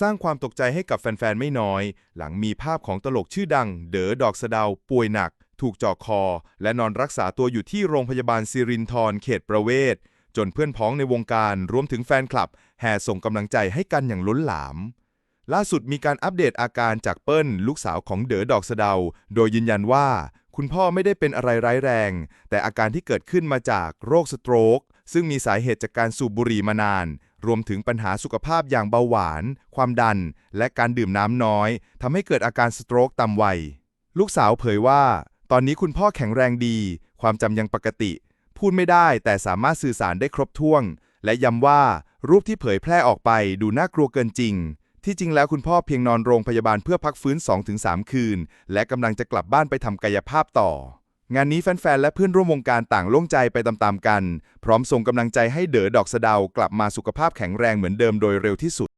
สร้างความตกใจให้กับแฟน ๆ ไม่น้อย หลังมีภาพของตลกชื่อดัง เด๋อดอกสะเดา ป่วยหนัก ถูกเจาะคอ และนอนรักษาตัวอยู่ที่โรงพยาบาลสิรินธรเขตประเวศ จนเพื่อนพ้องในวงการรวมถึงแฟนคลับ แห่ส่งกำลังใจให้กันอย่างล้นหลาม ล่าสุดมีการอัปเดตอาการจากเปิ้ล ลูกสาวของเด๋อดอกสะเดา โดยยืนยันว่า คุณพ่อไม่ได้เป็นอะไรร้ายแรง แต่อาการที่เกิดขึ้นมาจากโรคสโตรกซึ่งมีสาเหตุจากการสูบบุหรี่มานาน รวมถึงปัญหาสุขภาพอย่างเบาหวาน ความดัน และการดื่มน้ำน้อยทำให้เกิดอาการสโตรกตามวัย ลูกสาวเผยว่า ตอนนี้คุณพ่อแข็งแรงดี ความจำยังปกติ พูดไม่ได้แต่สามารถสื่อสารได้ครบถ้วน และย้ำว่า รูปที่เผยแพร่ออกไปดูน่ากลัวเกินจริง ที่จริงแล้วคุณพ่อเพียงนอนโรงพยาบาลเพื่อพักฟื้น 2-3 คืน และกำลังจะกลับบ้านไปทำกายภาพต่อ งานนี้แฟนๆ และเพื่อนร่วมวงการต่างโล่งใจไปตามๆกัน พร้อมส่งกำลังใจให้เด๋อดอกสะเดากลับมาสุขภาพแข็งแรงเหมือนเดิมโดยเร็วที่สุด